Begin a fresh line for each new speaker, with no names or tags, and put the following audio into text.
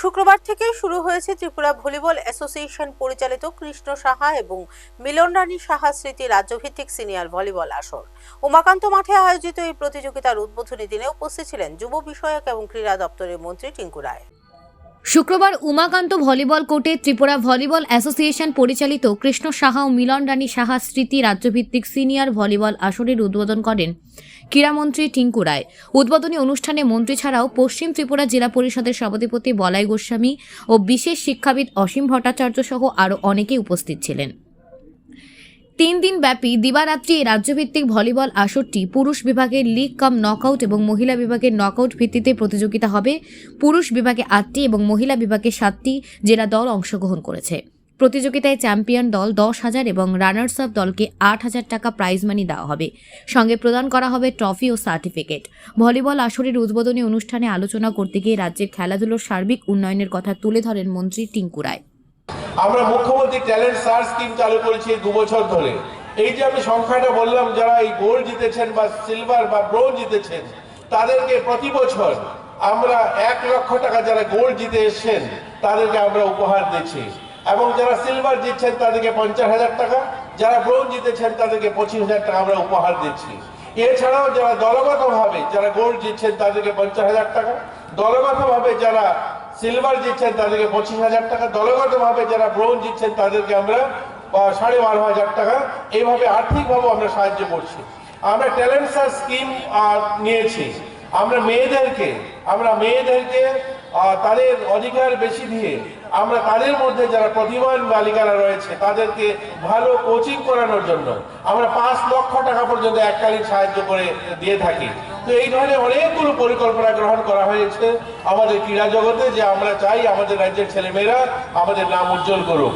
শুক্রবার থেকে শুরু হয়েছে ত্রিপুরা ভলিবল অ্যাসোসিয়েশন পরিচালিত কৃষ্ণ সাহা এবং মিলন রানী সাহা স্মৃতি রাজ্যভিত্তিক সিনিয়র ভলিবল আসর। উমাকান্ত মাঠে আয়োজিত এই প্রতিযোগিতার উদ্বোধনী দিনে উপস্থিত ছিলেন যুব বিষয়ক এবং ক্রীড়া দপ্তরের মন্ত্রী টিঙ্কু রায়।
শুক্রবার উমাকান্ত ভলিবল কোর্টে ত্রিপুরা ভলিবল অ্যাসোসিয়েশন পরিচালিত কৃষ্ণ সাহা ও মিলন রানী সাহা স্মৃতি রাজ্যভিত্তিক সিনিয়র ভলিবল আসরের উদ্বোধন করেন ক্রীড়ামন্ত্রী টিঙ্কু রায়। উদ্বোধনী অনুষ্ঠানে মন্ত্রী ছাড়াও পশ্চিম ত্রিপুরা জেলা পরিষদের সভাধিপতি বলাই গোস্বামী ও বিশেষ শিক্ষাবিদ অসীম ভট্টাচার্য সহ আরও অনেকে উপস্থিত ছিলেন। তিন দিন ব্যাপী দিবারাত্রি এই রাজ্যভিত্তিক ভলিবল আসরটি পুরুষ বিভাগের লিগ কাম নকআউট এবং মহিলা বিভাগের নকআউট ভিত্তিতে প্রতিযোগিতা হবে। পুরুষ বিভাগে আটটি এবং মহিলা বিভাগে সাতটি জেলা দল অংশগ্রহণ করেছে। প্রতিযোগিতায় চ্যাম্পিয়ন দল দশ হাজার এবং রানার্স আপ দলকে আট হাজার টাকা প্রাইজ মানি দেওয়া হবে। সঙ্গে প্রদান করা হবে ট্রফি ও সার্টিফিকেট। ভলিবল আসরের উদ্বোধনী অনুষ্ঠানে আলোচনা করতে গিয়ে রাজ্যের খেলাধুলোর সার্বিক উন্নয়নের কথা তুলে ধরেন মন্ত্রী টিঙ্কু রায়।
আমরা মুখ্যমন্ত্রী ট্যালেন্ট সার্চ স্কিম চালু করেছি দু বছর ধরে। এই যে আমি সংখ্যাটা বললাম, যারা এই গোল্ড জিতেছেন বা সিলভার বা ব্রোঞ্জ জিতেছেন, তাদেরকে প্রতি বছর আমরা এক লক্ষ টাকা যারা গোল্ড জিতে এসছেন, তাদেরকে আমরা উপহার দিচ্ছি। এবং যারা সিলভার জিতছেন, তাদেরকে পঞ্চাশ হাজার টাকা। যারা ব্রোঞ্জ জিতেছেন, তাদেরকে পঁচিশ হাজার টাকা আমরা উপহার দিচ্ছি। এছাড়াও যারা দলগতভাবে যারা গোল্ড জিতছেন, তাদেরকে পঞ্চাশ হাজার টাকা। দলগতভাবে যারা সিলভার জিতছেন তাদেরকে পঁচিশ হাজার টাকা, দলগতভাবে যারা ব্রোঞ্জ জিতছেন তাদেরকে আমরা সাড়ে বারো হাজার টাকা। এইভাবে আর্থিকভাবে আমরা সাহায্য করছি। আমরা ট্যালেন্ট সার্চ স্কিম নিয়েছি। আমরা মেয়েদেরকে আমরা মেয়েদেরকে তাদের অধিকার বেশি দিয়ে আমরা তাদের মধ্যে যারা প্রতিভান বালিকারা রয়েছে, তাদেরকে ভালো কোচিং করানোর জন্য আমরা পাঁচ লক্ষ টাকা পর্যন্ত এককালীন সাহায্য করে দিয়ে থাকি। তো এই ধরনের অনেকগুলো পরিকল্পনা গ্রহণ করা হয়েছে আমাদের ক্রীড়া জগতে যে আমরা চাই আমাদের রাজ্যের ছেলেমেয়েরা আমাদের নাম উজ্জ্বল করুক।